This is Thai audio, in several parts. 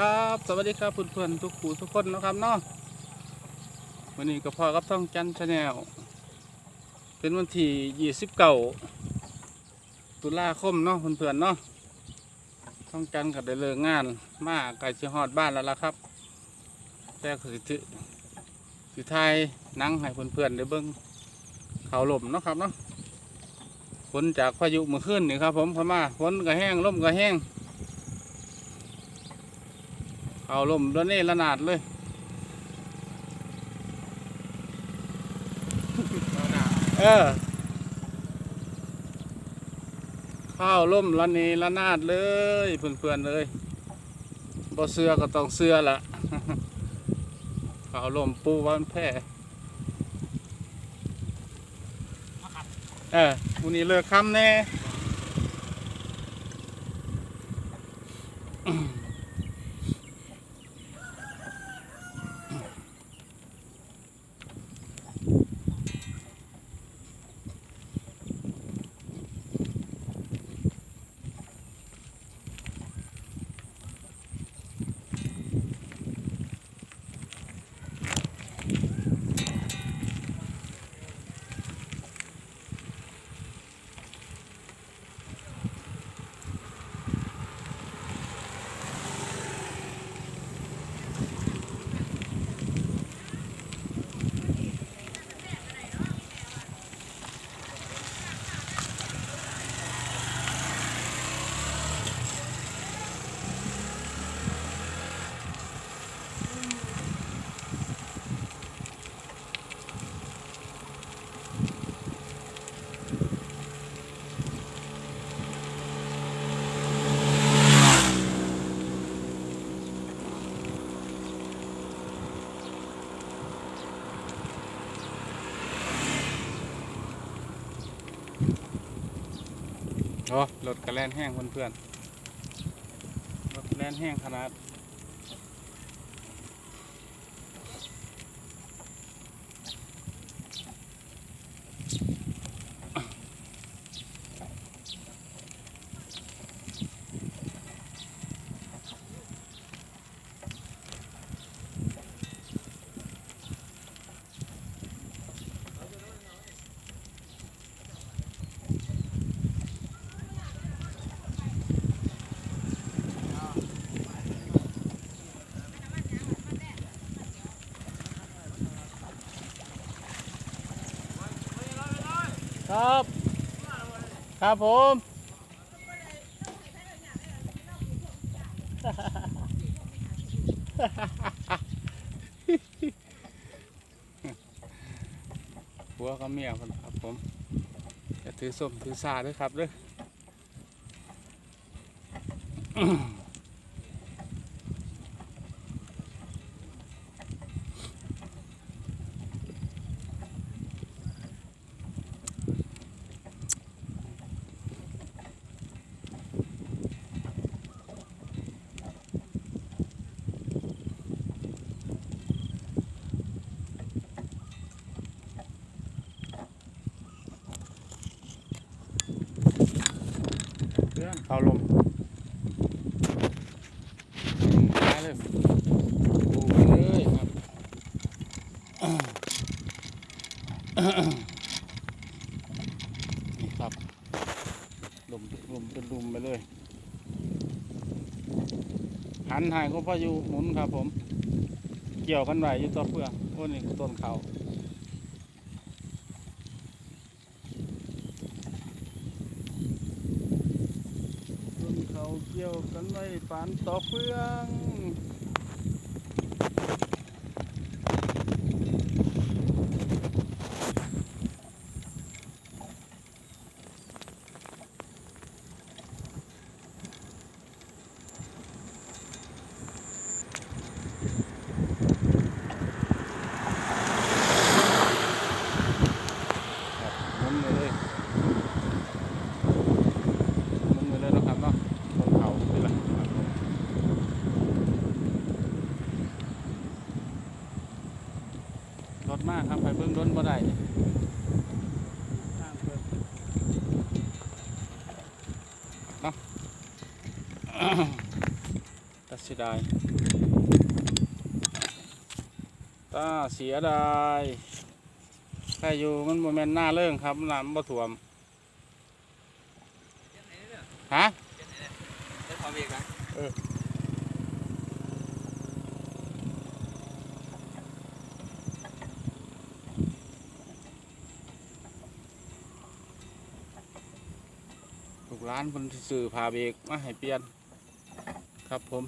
ครับสวัสดีครับเพื่อนๆทุกผู้ทุกคนนะครับเนาะวันนี้ก็พอกับท่องจันชาแนลเป็นวันที่ยี่สิบเก้าตุลาคมเนาะเพื่อนๆเนาะท่องจันก็ได้เลิกงานมาไกลจะฮอดบ้านแล้วล่ะครับ แต่คือสิสิไทายนั่งให้เพื่อนๆได้เบิ้งเขาลมเนาะครับเนาะฝนจากพายุเมื่อคืนนี่ครับผมเข้ามาฝนก็แห้งลมก็แห้ง เอาลมแล้วนี่ระนาดเลยเออข้าวล่มละนีละนาดเลยเพื่อนๆเลยบ่เสื้อก็ต้องเสื้อละข้าวล่มปูวันแพร่เออวันนี้เลิกค่ำแน่ อ้รถกระแลนแห้งเพื่อนๆรถแลนแห้งขนาด ครับ ครับผม หัวกับเมียคนครับผมจะถือส้มถือสาด้วยครับเด้วย เรื่องเขาลมตายเลยดูไปเลยครับ นี่ครับลมลมเป็นลุมไปเลย หันหายก็พายุหมุนครับผม เกี่ยวกันไว้อยู่ต่อเพื่อโอ้นี่ต้นเขาต้นเขาเกี่ยวกันไว้ปานต่อเฟือง ครับหมุนไปเลยหมุนไปเลยนะครับเนาะต้นเขานี่แหละครับผมรถม โดนบ่ได้นะตัดสิสียดายตาเสียดายใครอยู่มันโมเมนหน้าเรื่องครับน้ำบ่ถ่วมฮะ ได้ความเอกนะ ลูก ร้านคนสื่อพาเบรกมาให้เปลี่ยน ครับผม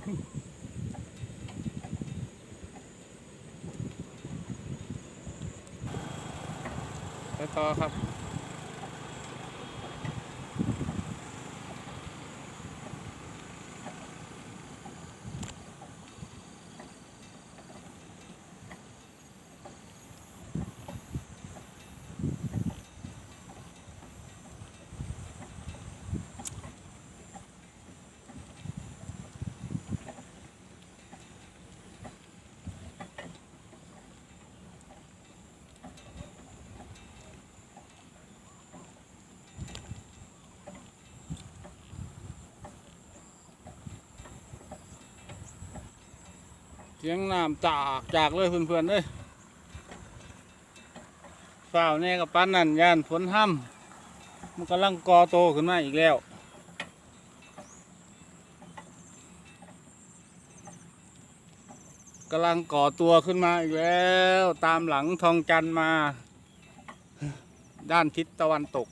ไปต่อครับ เสียงน้ำจากจากเลยเพื่อนๆเลยฝ้าวแน่กับปั้นนั่นยานฝนห้ำมันกำลังกอโตขึ้นมาอีกแล้วกำลังก่อตัวขึ้นมาอีกแล้ว ตามหลังทองจันทร์มา ด้านทิศตะวันตก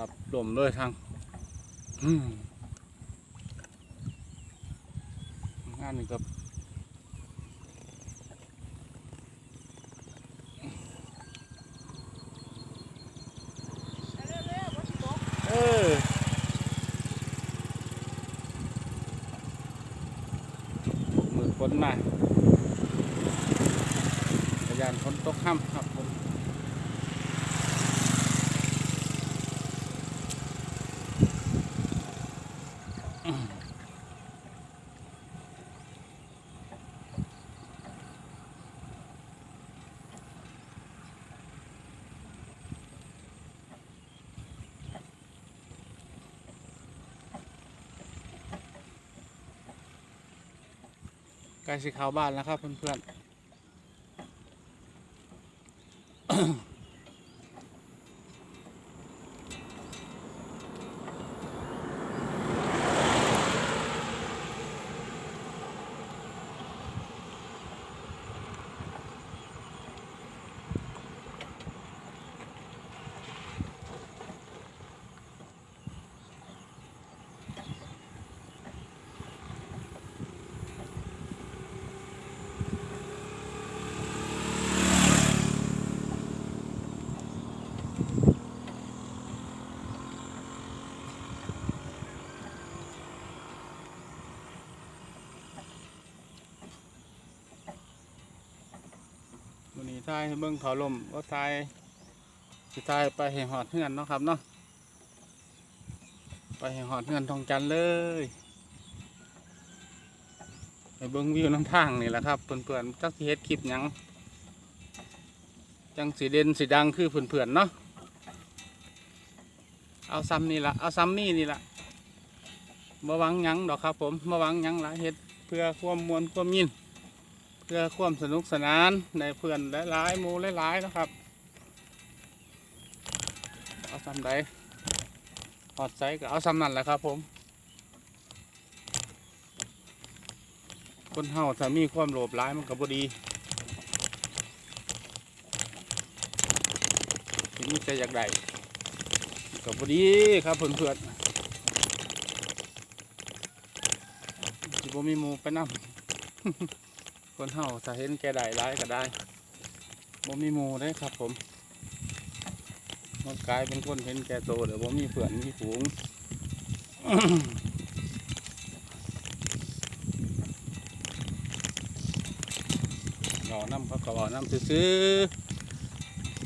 ครับดมเลยทางงานนี้ครับเออมือฝนมาพยานฝนตกห้ำครับ กล้สิเข้าบ้านแล้วครับเพื่อนๆ ทายให้เบิ่งเขาลมก็ทายสิทายไปให้หอดเฮือนเนาะครับเนาะไปให้หอดเฮือนทองจันเลยไปเบิ่งวิวน้ำทางนี่แหละครับเพื่อนๆจักสิเฮ็ดคลิปยังจังสีเด่นสีดังคือเพื่อนๆเนาะเอาซ้ำนี่ละเอาซ้ำนี่นี่ละมาวังยังดอกครับผมมาวังยังละเฮ็ดเพื่อความมวลความยิน เพื่อความสนุกสนานในเพื่อนหลายๆหมูหลายนะครับ เอาซ้ำใดหอดใจก็เอาซ้ำนั่นแหละครับผม คนเฮาถ้ามีความโลภร้ายมันก็บ่ดีทีนี้จะอยากได้ก็บ่ดีครับเพื่อนๆสิบ่มีมูไปนํ คนเฮาถ้าเห็นแก่ได้ร้ายก็ได้บ่มีหมูได้ครับผมมันกลายเป็นคนเห็นแกโตเดี๋ยวบ่มีเพื่อนมีฝูงหล่อน้ำเขาก็บอกน้ำซื้อ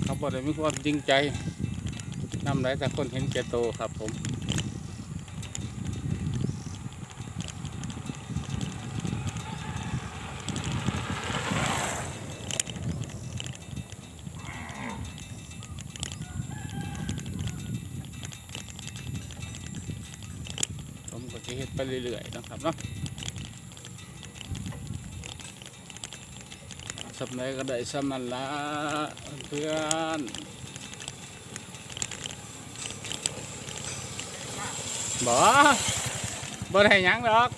เขาบอกได้มีความจริงใจน้ำไหลแต่คนเห็นแกโตครับผม เฮ็ดไปเรื่อยๆนะครับเนาะสำไหนก็ได้สำมันละเพื่อนบ่บ่ได้หยังดอก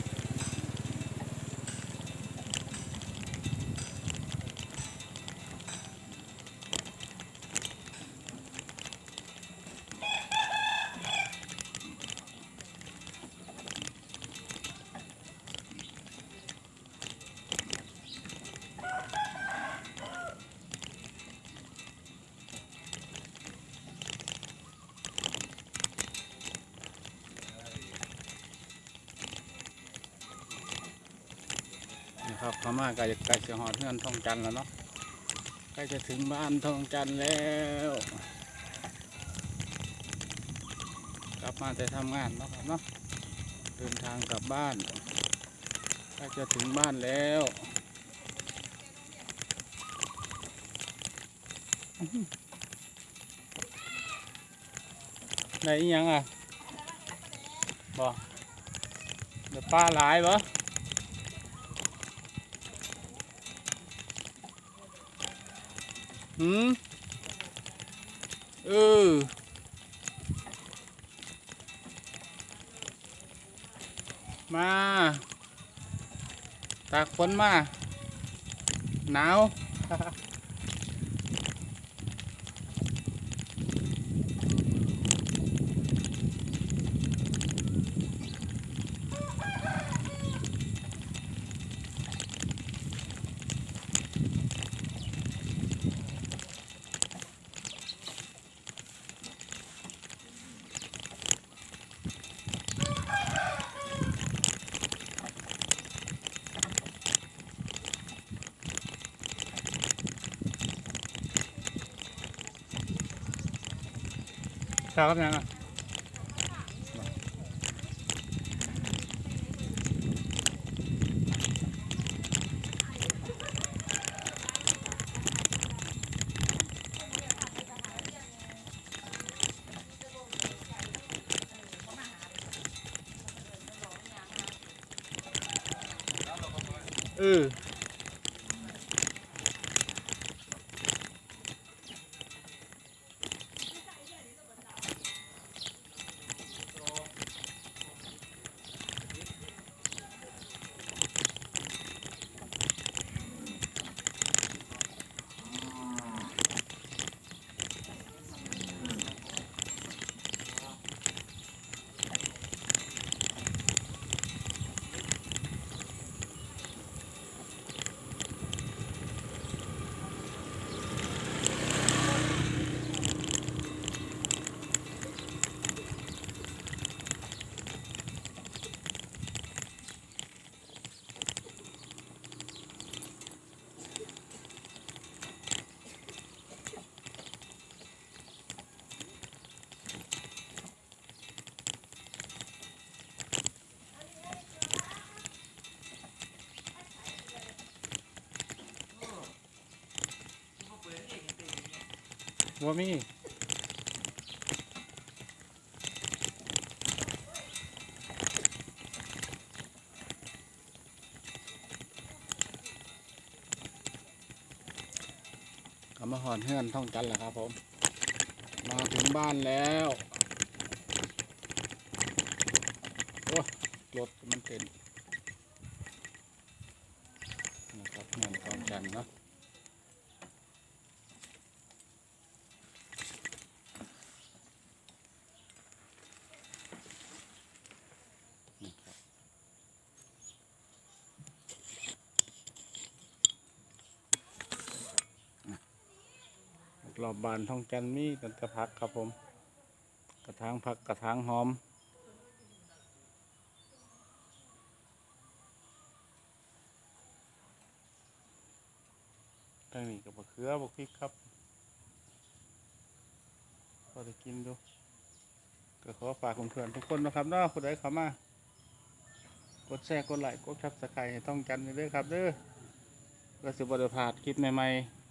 นะครับพม่าใกล้ใกล้จะหอดเพื่อนทองจันแล้วเนาะใกล้จะถึงบ้านทองจันแล้ว กลับมาแต่ทำงานเนาะครับเนาะเดินทางกลับบ้านใกล้จะถึงบ้านแล้วไหนยังอะบอกเดี๋ยวป้าหลายบ่ หืมเออมา ตากฝนมา หนาว ข้าวกับหยังอะเออ ว่ามีกลับมาหอนเฮือนท่องจันแล้วครับผม มาถึงบ้านแล้วโอ้ยรถมันเป็นเงินทองจันเนาะ อบบานท้องจันมีกันกระพักครับผม กระถางผักกระถางหอมทางนี้กับบะเขือบะพริกครับพอได้กินดูก็ขอฝากเพื่อนทุกคนนะครับเนาะคนใดเข้ามากดแชร์กดไลค์กดทับสไครต์ให้ต้องจันทร์เด้อครับเด้อเพื่อสิบได้พลาดคลิปใหม่ๆ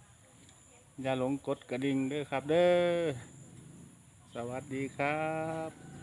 อย่าหลงกดกระดิ่งด้วยครับเด้อ สวัสดีครับ